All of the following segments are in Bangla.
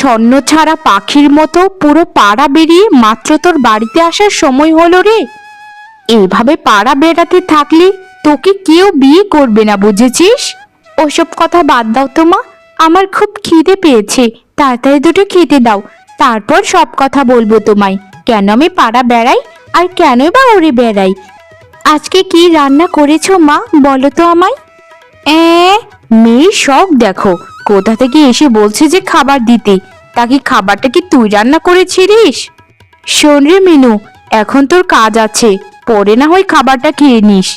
ছন্ন ছাড়া পাখির মতো পুরো পাড়া বেরিয়ে মাত্র তোর বাড়িতে আসার সময় হলো রে। এইভাবে পাড়া বেড়াতে থাকলে তোকে কেউ বিয়ে করবে না, বুঝেছিস? ওসব কথা বাদ দাও তো মা, আমার খুব খিদে পেয়েছে, তাড়াতাড়ি দুটো খেতে দাও, তারপর সব কথা বলব তোমায়, কেন আমি পাড়া বেড়াই আর কেনই বা ওরে বেড়াই? আজকে কি রান্না করেছ মা, বলো তো আমায়? এ মেয়ের শখ দেখো কোথা থেকে এসে বলছে যে খাবার দিতে? তাকে খাবারটা কি তুই রান্না করেছিলিস? শোন রে মিনু, এখন তোর কাজ আছে, পরে না হয় খাবারটা খেয়ে নিস।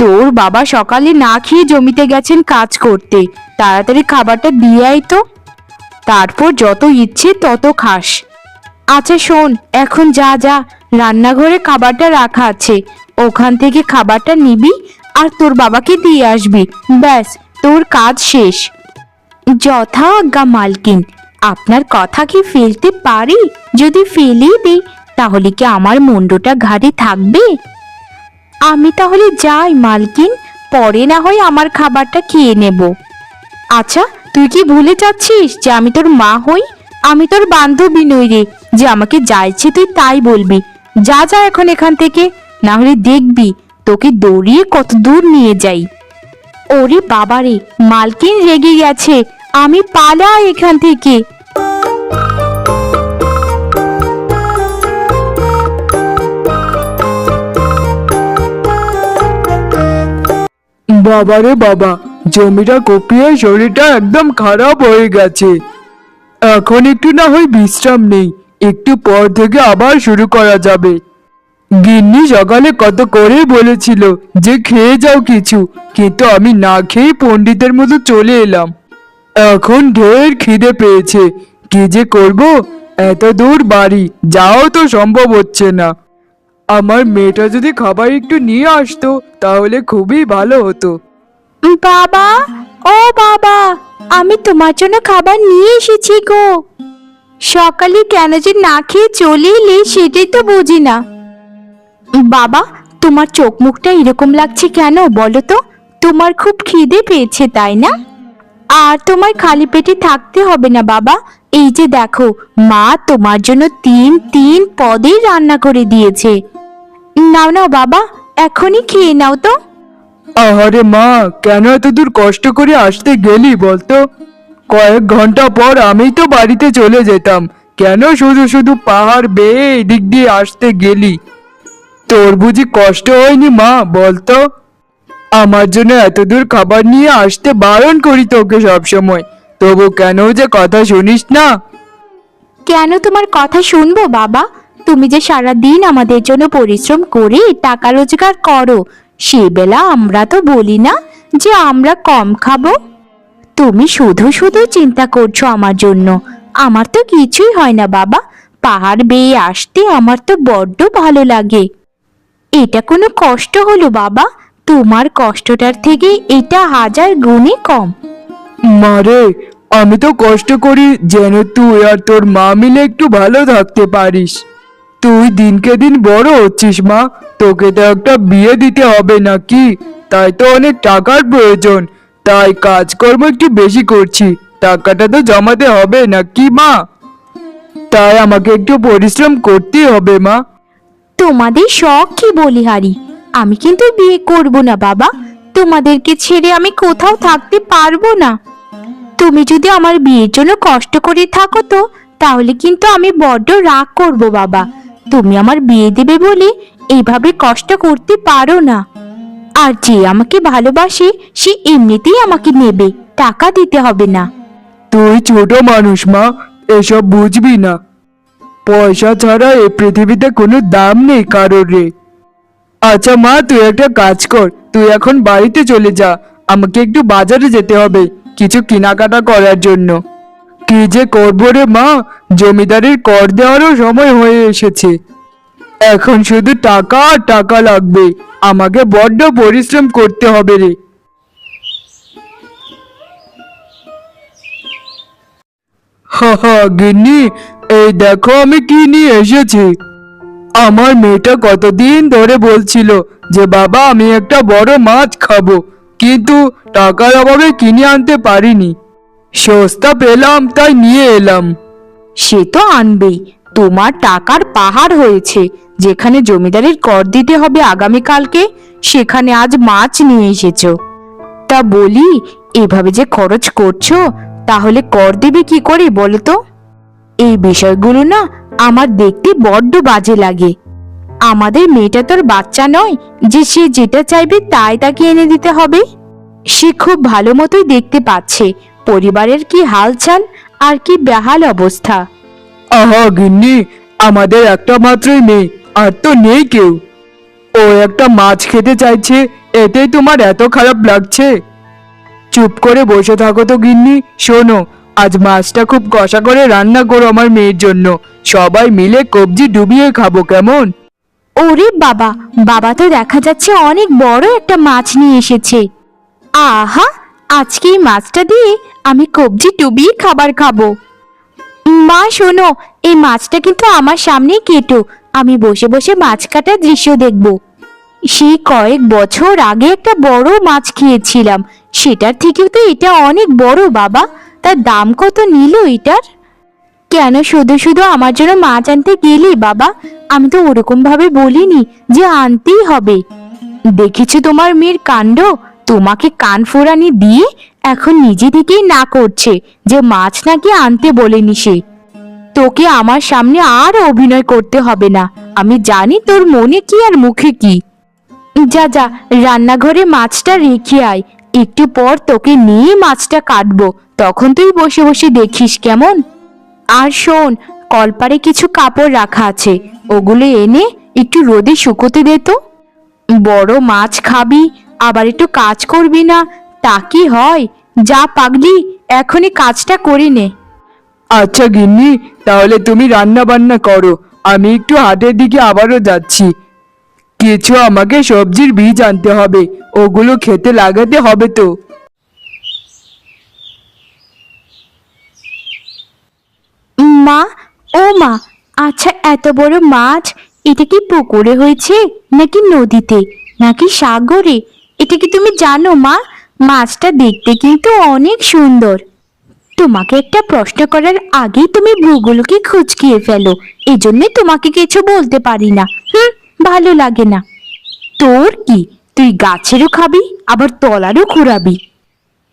তোর বাবা সকালে না খেয়ে জমিতে গেছেন কাজ করতে, তাড়াতাড়ি খাবারটা দিয়ে আয় তো। তারপর যত ইচ্ছে তত খাস। আচ্ছা শোন, এখন যা যা, রান্নাঘরে খাবারটা রাখা আছে, ওখান থেকে খাবারটা নিবি আর তোর বাবাকে দিয়ে আসবি। ব্যাস, তোর কাজ শেষ। যথা আজ্ঞা মালকিন আপনার কথা কি ফেলতে পারি? যদি ফেলেই দিই, তাহলে কি আমার মুন্ডটা ঘাড়ে থাকবে? আমি তাহলে যাই, মালকিন, পরে না হয় আমার খাবারটা খেয়ে নেব। আচ্ছা তুই কি ভুলে যাচ্ছিস যে আমি তোর মা হই? আমি তোর বান্ধবী নই রে, যে আমাকে যা ইচ্ছে তুই তাই বলবি। যা যা এখন এখান থেকে, না হলে দেখবি, তোকে দৌড়িয়ে কত দূর নিয়ে যাই। ওরে বাবারে, মালকিন রেগে গেছে। আমি পালাই এখান থেকে। বাবারে বাবা, জমিটা কপিয়ে শরীরটা একদম খারাপ হয়ে গেছে। এখন একটু না হয় বিশ্রাম নেই, একটু পর থেকে আবার শুরু করা যাবে। গিন্নি সকালে কত করে বলেছিল যে খেয়ে যাও কিছু, কিন্তু আমি না খেয়ে পণ্ডিতের মতো চলে এলাম। এখন ঢের খিদে পেয়েছে। কি যে করব? এত দূর বাড়ি যাও তো সম্ভব হচ্ছে না। আমার মেয়েটা যদি খাবার একটু নিয়ে আসতো, তাহলে খুবই ভালো হতো। বাবা, ও বাবা, আমি তোমার জন্য খাবার নিয়ে এসেছি গো। সকালে কেন যে না খেয়ে চলে এলে সেটাই তো বুঝি না। বাবা, তোমার চোখ মুখটা এরকম লাগছে কেন বলো তো? তোমার খুব খিদে পেয়েছে, তাই না? আর তোমার খালি পেটে থাকতে হবে না, বাবা। এই যে দেখো, মা তোমার জন্য তিন তিন পদেই রান্না করে দিয়েছে। নাও নাও, বাবা, এখনই খেয়ে নাও তো। আহারে মা, কেন এত দূর কষ্ট করে আসতে গেলি বলতো? কয়েক ঘণ্টা পর আমি তো বাড়িতে চলে যেতাম। কেন শুধু শুধু পাহাড় বেয়ে এদিক দিয়ে আসতে গেলি? তোর বুঝি কষ্ট হয়নি মা, বলতো? আমার জন্য এত দূর খাবার নিয়ে আসতে বারণ করি তোকে সবসময়। তবু কেন যে কথা শুনিস না? কেন তোমার কথা শুনব, বাবা? তুমি যে সারা দিন আমাদের জন্য পরিশ্রম করে টাকা রোজগার করো, সে বেলা আমরা তো বলি না যে আমরা কম খাব। তুমি শুধু শুধু চিন্তা করছ আমার জন্য। আমার তো কিছুই হয় না, বাবা। পাহাড় বেয়ে আসতে আমার তো বড্ড ভালো লাগে। এটা কোনো কষ্ট হলো, বাবা। তোমার কষ্টটার থেকে এটা হাজার গুণে কম। মারে আমি তো কষ্ট করি যেন তুই আর তোর মা মিলে একটু ভালো থাকতে পারিস। তুই দিনকে দিন বড় হচ্ছিস মা তোকে তো একটা বিয়ে দিতে হবে নাকি? তাই তো অনেক টাকার প্রয়োজন তাই কাজকর্ম একটু বেশি করছি টাকাটা তো জমাতে হবে নাকি মা? তাই আমাকে একটু পরিশ্রম করতেই হবে মা। তোমাদের শখ কি বলিহারি? আমি কিন্তু বিয়ে করব না, বাবা। তোমাদেরকে ছেড়ে আমি কোথাও থাকতে পারব না। তুমি যদি আমার বিয়ের জন্য কষ্ট করে থাকো তো, তাহলে কিন্তু আমি বড্ড রাগ করব, বাবা। তুমি আমার বিয়ে দেবে বলে এইভাবে কষ্ট করতে পারো না। আর যে আমাকে ভালোবাসে, সে এমনিতেই আমাকে নেবে। টাকা দিতে হবে না। তুই ছোট মানুষ, মা। এসব বুঝবি না। পয়সা ছাড়া এ পৃথিবীতে কোনো দাম নেই কারোর রে। আচ্ছা মা, তুই একটা কাজ কর। তুই এখন বাড়িতে চলে যা। আমাকে একটু বাজারে যেতে হবে, কিছু কেনাকাটা করার জন্য। কি যে করব রে মা, জমিদারের কর দেওয়ারও সময় হয়ে এসেছে। এখন শুধু টাকা আর টাকা লাগবে। আমাকে বড্ড পরিশ্রম করতে হবে রে। হা হা, গিন্নি, এই দেখো আমি কি নিয়ে এসেছি। আমার মেয়েটা কতদিন ধরে বলছিল যে, বাবা, আমি একটা বড় মাছ খাব। কিন্তু টাকার অভাবে কিনে আনতে পারিনি। সস্তা পেলাম, তাই নিয়ে এলাম। সে তো আনবেই। তোমার টাকার পাহাড় হয়েছে। যেখানে জমিদারের কর দিতে হবে আগামীকালকে, সেখানে আজ মাছ নিয়ে এসেছ। তা বলি, এভাবে যে খরচ করছ, তাহলে কর দেবে কি করে বলো তো? এই বিষয়গুলো না আমার দেখতে বড্ড বাজে লাগে। আমাদের মেয়েটা তোর বাচ্চা নয়, যে সে যেটা চাইবে তাই তাকে এনে দিতে হবে। সে খুব ভালো মতোই দেখতে পাচ্ছে, পরিবারের কি হালচাল আর কি বেহাল অবস্থা। গিন্নি, আমাদের একটা মাত্রই মেয়ে আর তো নেই কেউ। ও একটা মাছ খেতে চাইছে, এতেই তোমার এত খারাপ লাগছে। চুপ করে বসে থাকো তো গিন্নি, শোনো, আজ মাছটা খুব কষা করে রান্না করো আমার মেয়ের জন্য। সবাই মিলে কবজি ডুবিয়ে খাব কেমন? ওরে বাবা বাবা তো দেখা যাচ্ছে অনেক বড় একটা মাছ নিয়ে এসেছে। আহা, আজকে এই মাছটা দিয়ে আমি কবজি ডুবিয়ে খাবার খাব। মা, শোনো, এই মাছটা কিন্তু আমার সামনেই কেটো। আমি বসে বসে মাছ কাটার দৃশ্য দেখব। সেই কয়েক বছর আগে একটা বড় মাছ খেয়েছিলাম। সেটার থেকেও তো এটা অনেক বড়, বাবা। তার দাম কত নিল এটার? কেন শুধু শুধু আমার জন্য মাছ আনতে গেলি বাবা? আমি তো ওরকম ভাবে বলিনি যে আনতেই হবে। দেখেছি তোমার মেয়ের কাণ্ড? তোমাকে কান ফোরানি দিয়ে এখন নিজে থেকেই না করছে যে মাছ নাকি আনতে বলেনি সে। তোকে আমার সামনে আর অভিনয় করতে হবে না। আমি জানি তোর মনে কি আর মুখে কি। যা যা, রান্নাঘরে মাছটা রেখে আয়। একটু পর তোকে নিয়ে মাছটা কাটবো। তখন তুই বসে বসে দেখিস কেমন? আর শোন, কলপারে কিছু কাপড় রাখা আছে। ওগুলো এনে একটু রোদে শুকোতে দে তো। বড় মাছ খাবি, আবার একটু কাজ করবি না। তা কি হয়? যা পাগলি, এখনই কাজটা করে নে। আচ্ছা গিন্নি, তাহলে তুমি রান্না বান্না করো। আমি একটু হাটের দিকে আবারও যাচ্ছি। কিছু আমাকে সবজির বীজ আনতে হবে। ওগুলো খেতে লাগাতে হবে তো। মা, ও মা আচ্ছা এত বড় মাছ, এটা কি পুকুরে হয়েছে নাকি নদীতে, নাকি সাগরে? এটা কি তুমি জানো মা? মাছটা দেখতে কিন্তু অনেক সুন্দর। তোমাকে একটা প্রশ্ন করার আগেই তুমি ভূগুলোকে খুঁজকিয়ে ফেলো এই জন্যে তোমাকে কিছু বলতে পারি না। হুম, ভালো লাগে না। তোর কি? তুই গাছেরও খাবি, আবার তলারও খুঁড়াবি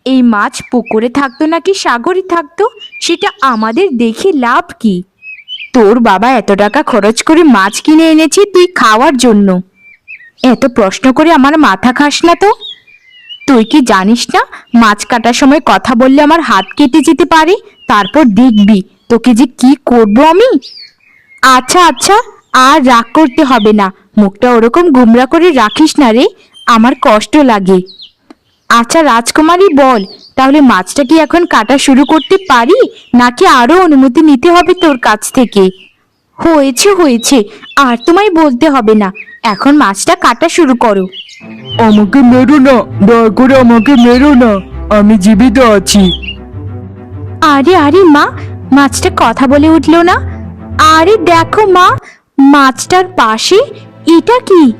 এই মাছ পুকুরে থাকতো নাকি সাগরে থাকতো? সেটা আমাদের দেখে লাভ কি? তোর বাবা এত টাকা খরচ করে মাছ কিনে এনেছি তুই খাওয়ার জন্য। এত প্রশ্ন করে আমার মাথা খাস না তো? তুই কি জানিস না, মাছ কাটার সময় কথা বললে আমার হাত কেটে যেতে পারে? তারপর দেখবি, তোকে যে কি করব আমি? আচ্ছা আচ্ছা আর রাগ করতে হবে না। মুখটা ওরকম গুমরা করে রাখিস না রে, আমার কষ্ট লাগে। আচ্ছা রাজকুমারী বল। তাহলে মাছটা কি এখন কাটা শুরু করতে পারি? নাকি আরও অনুমতি নিতে হবে তোর কাছ থেকে? হয়েছে হয়েছে। আর তোমায় বলতে হবে না। এখন মাছটা কাটা শুরু করো। আমাকে মেরো না। দয়া করে আমাকে মেরো না। আমি জীবিত আছি। আরে আরে মা মাছটা কথা বলে উঠল না। আরে দেখো মা মাছটার পাশে এটা কি?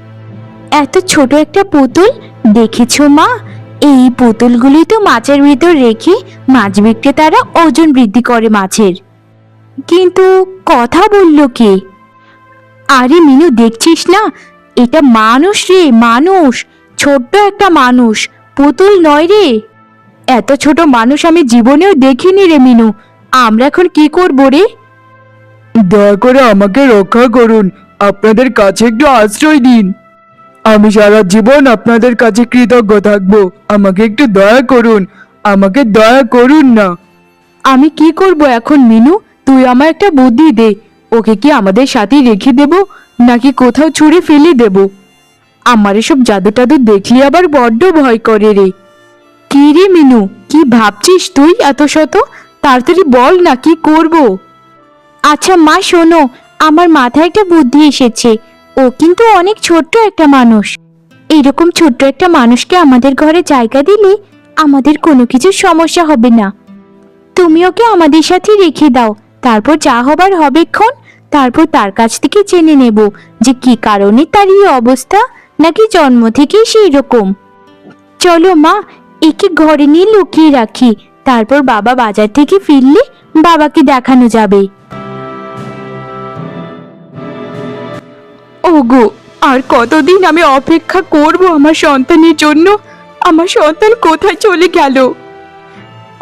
এত ছোট একটা পুতুল। দেখেছ মা? এই পুতুলগুলি তো মাছের ভিতর রেখে মাছ বিক্রেতারা ওজন বৃদ্ধি করে মাছের। কিন্তু কথা বলল কে? আরে মিনু, দেখছিস না? এটা মানুষ রে, মানুষ। ছোট্ট একটা মানুষ, পুতুল নয় রে। এত ছোট মানুষ আমি জীবনেও দেখিনি রে মিনু। আমরা এখন কি করব রে? দয়া করে আমাকে রক্ষা করুন। আপনাদের কাছে একটু আশ্রয় দিন। আমি সারা জীবন আপনাদের কাছে কৃতজ্ঞ থাকব। আমাকে একটু দয়া করুন। আমাকে দয়া করুন না। আমি কি করব এখন, মিনু? তুই আমার একটা বুদ্ধি দে। ওকে কি আমাদের সাথেই রেখে দেব? নাকি কোথাও ছুঁড়ে ফেলে দেব? আমার এসব জাদু টাদু দেখলে আবার বড্ড ভয় করে রে। কি রে, মিনু? কি ভাবছিস তুই এত শত? তাড়াতাড়ি বল না, কি করব? আচ্ছা মা, শোনো। আমার মাথায় একটা বুদ্ধি এসেছে। ও কিন্তু অনেক ছোট্ট একটা মানুষ। এরকম ছোট্ট একটা মানুষকে আমাদের ঘরে জায়গা দিলে আমাদের কোনো কিছু সমস্যা হবে না। তুমি ওকে আমাদের সাথে রেখে দাও, তারপর যা হবার হবেক্ষণ তারপর তার কাছ থেকে জেনে নেব যে কি কারণে তার এই অবস্থা, নাকি জন্ম থেকেই সেই রকম চলো মা, একে ঘরে নিয়ে লুকিয়ে রাখি, তারপর বাবা বাজার থেকে ফিরলে বাবাকে দেখানো যাবে। আর কতদিন আমি অপেক্ষা করব আমার সন্তানের জন্য? আমার সন্তান কোথায় চলে গেল?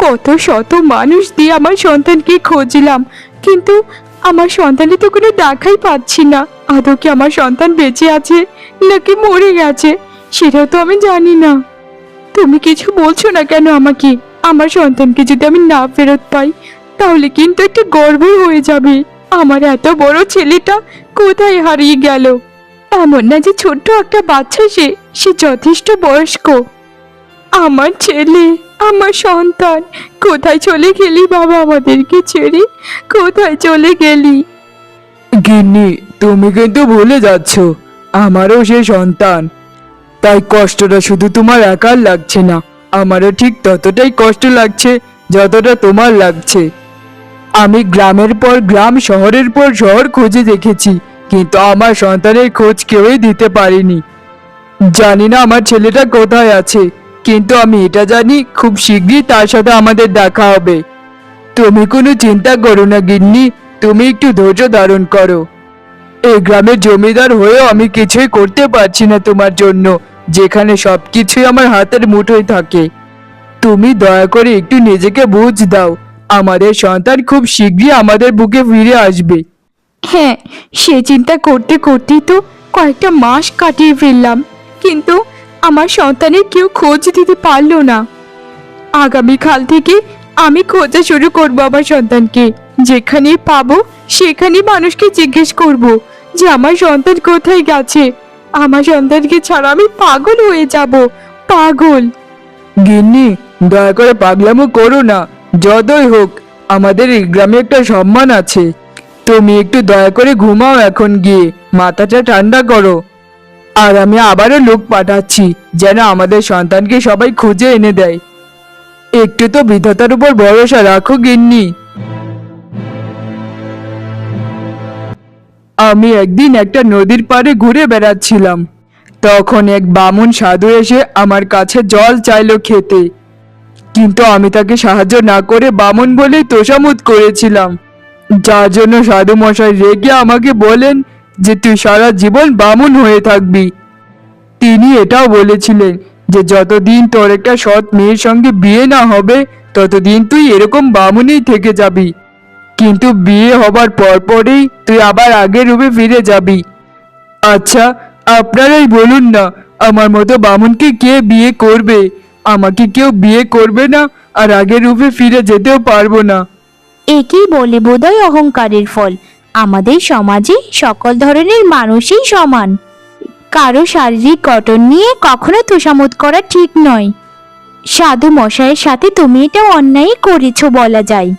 কত শত মানুষ দিয়ে আমার সন্তানকে খুঁজলাম, কিন্তু আমার সন্তানের তো কোনো দেখাই পাচ্ছি না। আদৌ কি আমার সন্তান বেঁচে আছে নাকি মরে গেছে, সেটাও তো আমি জানি না। তুমি কিছু বলছো না কেন আমাকে? আমার সন্তানকে যদি আমি না ফেরত পাই, তাহলে কিন্তু একটা গর্বই হয়ে যাবে। আমার এত বড় ছেলেটা কোথায় হারিয়ে গেল? এমন না যে ছোট্ট একটা বাচ্চা সে সে যথেষ্ট বয়স্ক। আমার ছেলে, আমার সন্তান, কোথায় চলে গেলি বাবা আমাদেরকে ছেড়ে? কোথায় চলে গেলি? গিন্নি, তুমি কিন্তু ভুলে যাচ্ছ, আমারও সে সন্তান। তাই কষ্টটা শুধু তোমার একার লাগছে না, আমারও ঠিক ততটাই কষ্ট লাগছে, যতটা তোমার লাগছে। আমি গ্রামের পর গ্রাম, শহরের পর শহর খুঁজে দেখেছি, কিন্তু আমার সন্তানের খোঁজ কেউই দিতে পারেনি। জানি না আমার ছেলেটা কোথায় আছে, কিন্তু আমি এটা জানি, খুব শীঘ্রই তার সাথে আমাদের দেখা হবে। তুমি কোনো চিন্তা করো না গিন্নি, তুমি একটু ধৈর্য ধারণ করো। এই গ্রামের জমিদার হয়েও আমি কিছুই করতে পারছি না তোমার জন্য, যেখানে সব কিছুই আমার হাতের মুঠোয় থাকে। তুমি দয়া করে একটু নিজেকে বুঝ দাও। আমাদের সন্তান খুব শীঘ্রই আমাদের বুকে ফিরে আসবে। হ্যাঁ সে চিন্তা করতে করতেই তো কয়েকটা মাস কাটিয়ে ফেললাম। কিন্তু আমার সন্তানের কেউ খোঁজ দিতে পারল না। আগামীকাল থেকে আমি খোঁজা শুরু করব আমার সন্তানকে। যেখানে পাবো সেখানে মানুষকে জিজ্ঞেস করব যে আমার সন্তান কোথায় গেছে। আমার সন্তানকে ছাড়া আমি পাগল হয়ে যাব। পাগল। গিন্নি দয়া করে পাগলামো করো না। যতই হোক, আমাদের এই গ্রামে একটা সম্মান আছে। তুমি একটু দয়া করে ঘুমাও এখন গিয়ে, মাথাটা ঠান্ডা করো। আর আমি আবারও লোক পাঠাচ্ছি, যেন আমাদের সন্তানকে সবাই খুঁজে এনে দেয়। একটু তো বিধাতার উপর ভরসা রাখো, গিন্নি। আমি একদিন একটা নদীর পাড়ে ঘুরে বেড়াচ্ছিলাম। তখন এক বামুন সাধু এসে আমার কাছে জল চাইলো খেতে। কিন্তু আমি তাকে সাহায্য না করে বামুন বলেই তোষামত করেছিলাম। যার জন্য সাধু মশাই রেগে আমাকে বলেন যে তুই সারা জীবন বামুন হয়ে থাকবি। তিনি এটাও বলেছিলেন যে যতদিন তোর একটা সৎ মেয়ের সঙ্গে বিয়ে না হবে, ততদিন তুই এরকম বামুনই থেকে যাবি। কিন্তু বিয়ে হবার পরপরই তুই আবার আগের রূপে ফিরে যাবি। আচ্ছা আপনারাই বলুন না, আমার মতো বামুনকে কে বিয়ে করবে? আমাকে কেউ বিয়ে করবে না আর আগের রূপে ফিরে যেতেও পারব না। একেই বলে বোধহয় অহংকারের ফল। আমাদের সমাজে সকল ধরনের মানুষই সমান। কারও শারীরিক গঠন নিয়ে কখনো তোষামত করা ঠিক নয়। সাধু মশাইয়ের সাথে তুমি এটা অন্যায় করেছ বলা যায়।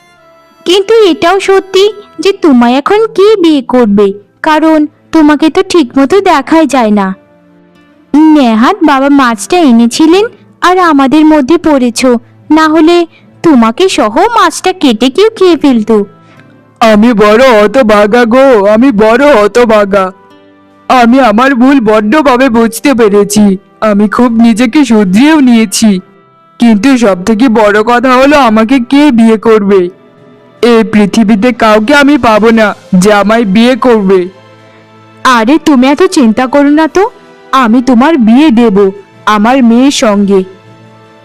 কিন্তু এটাও সত্যি যে তোমায় এখন কে বিয়ে করবে, কারণ তোমাকে তো ঠিকমতো দেখাই যায় না। নেহাত বাবা মাছটা এনেছিলেন আর আমাদের মধ্যে পড়েছ। না হলে তোমাকে সহ মাছটা কেটে কেউ খেয়ে ফেলতো। আমি বড় হতভাগা গো আমি বড় হতভাগা। আমি আমার ভুল বড্ডভাবে বুঝতে পেরেছি। আমি খুব নিজেকে শুধরিয়েও নিয়েছি। কিন্তু সব থেকে বড় কথা হলো আমাকে কে বিয়ে করবে? এই পৃথিবীতে কাউকে আমি পাবো না যে আমায় বিয়ে করবে। আরে তুমি এত চিন্তা করো না তো। আমি তোমার বিয়ে দেব। আমার মেয়ের সঙ্গে।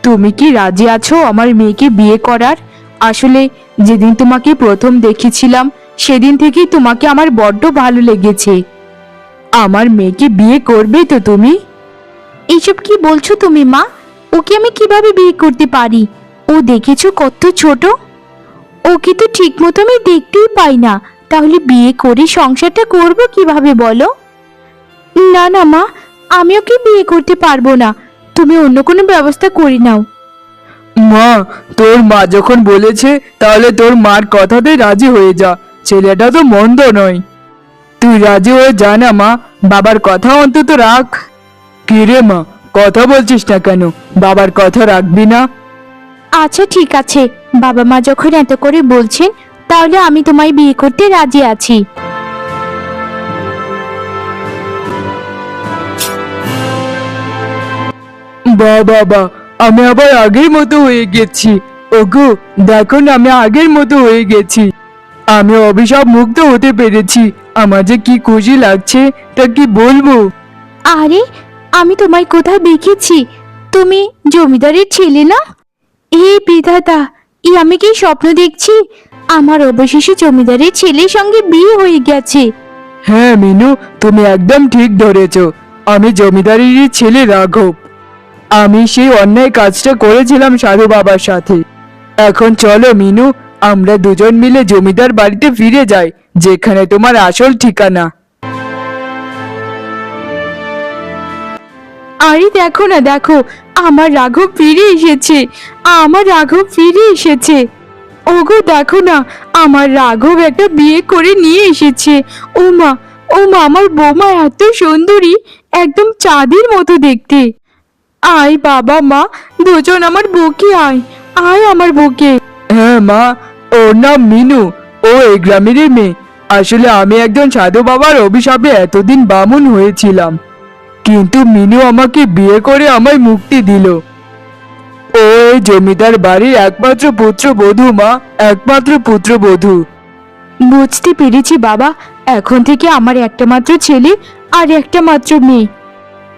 তুমি কি রাজি আছো আমার মেয়েকে বিয়ে করার? আসলে যেদিন তোমাকে প্রথম দেখেছিলাম সেদিন থেকেই তোমাকে আমার বড্ড ভালো লেগেছে। আমার মেয়েকে বিয়ে করবে তো তুমি? এইসব কি বলছো তুমি মা? ওকে আমি কীভাবে বিয়ে করতে পারি? ও দেখেছ কত ছোট? ওকে তো ঠিক মতো আমি দেখতেই পাই না। তাহলে বিয়ে করে সংসারটা করব কীভাবে বলো? না না মা। আমি ওকে বিয়ে করতে পারব না? তুমি অন্য কোনো ব্যবস্থা করে নাও। মা তোর মা যখন বলেছে তাহলে তোর মার কথাতে রাজি হয়ে যা। ছেলেটা তো মন্দ নয়। তুই রাজি হয়ে যা না মা। বাবার কথা অন্তত রাখ। কি রে মা কথা বলছিস না কেন? বাবার কথা রাখবি না? আচ্ছা ঠিক আছে। বাবা মা যখন এত করে বলছেন তাহলে আমি তোমায় বিয়ে করতে রাজি আছি। বা বাবা আমি আবার আগের মতো হয়ে গেছি। ওগো দেখো না আমি আগের মতো হয়ে গেছি। আমি অভিশাপ মুক্ত হতে পেরেছি। আমার যে কি খুশি লাগছে তা কি বলব? আরে আমি তোমায় কোথায় দেখেছি। তুমি জমিদারের ছেলে না? হে বিধাতা ই আমি কি স্বপ্ন দেখছি? আমার অবশেষে জমিদারের ছেলের সঙ্গে বিয়ে হয়ে গেছে। হ্যাঁ মিনু তুমি একদম ঠিক ধরেছ। আমি জমিদারেরই ছেলে রাঘব। আমি সেই অন্যায় কাজটা করেছিলাম সাধু বাবার সাথে। এখন চলো, মিনু, আমরা দুজন মিলে জমিদার বাড়িতে ফিরে যাই, যেখানে তোমার আসল ঠিকানা। আরে দেখো না, দেখো, আমার রাঘব ফিরে এসেছে, আমার রাঘব ফিরে এসেছে। ওগো, দেখো না, আমার রাঘব একটা বিয়ে করে নিয়ে এসেছে। ও মা ও মা আমার বৌমা এত সুন্দরী, একদম চাঁদের মতো দেখতে। আয় বাবা মা দুজন আমার বুকে আয় আয় আমার বুকে। হ্যাঁ মা ওর নাম মিনু ও এই গ্রামেরই মেয়ে। আসলে আমি একজন সাধু বাবার অভিশাপে এতদিন বামুন হয়েছিলাম। কিন্তু মিনু আমাকে বিয়ে করে আমায় মুক্তি দিল। ও এই জমিদার বাড়ির একমাত্র পুত্র বধূ মা একমাত্র পুত্র বধূ বুঝতে পেরেছি বাবা এখন থেকে আমার একটা মাত্র ছেলে আর একটা মাত্র মেয়ে।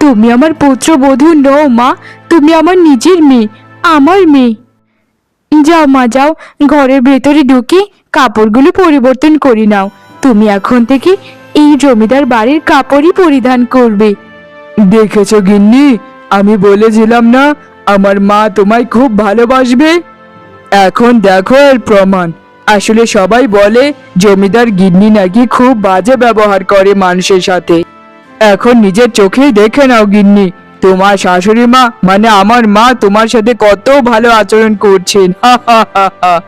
তুমি আমার পুত্রবধূ নও মা, তুমি আমার নিজের মেয়ে, আমার মেয়ে। যাও মা, যাও, ঘরের ভেতরে ঢুকে, কাপড়গুলো পরিবর্তন করে নাও। তুমি এখন থেকে এই জমিদার বাড়ির কাপড়ই পরিধান করবে। দেখেছ গিন্নি? আমি বলেছিলাম না, আমার মা তোমায় খুব ভালোবাসবে? এখন দেখো এর প্রমাণ। আসলে সবাই বলে, জমিদার গিন্নি নাকি খুব বাজে ব্যবহার করে মানুষের সাথে। এখন নিজের চোখেই দেখে নাও, গিন্নি। তোমার শাশুড়ি মা মানে আমার মা তোমার সাথে কত ভালো আচরণ করছেন। হা হা হা হা।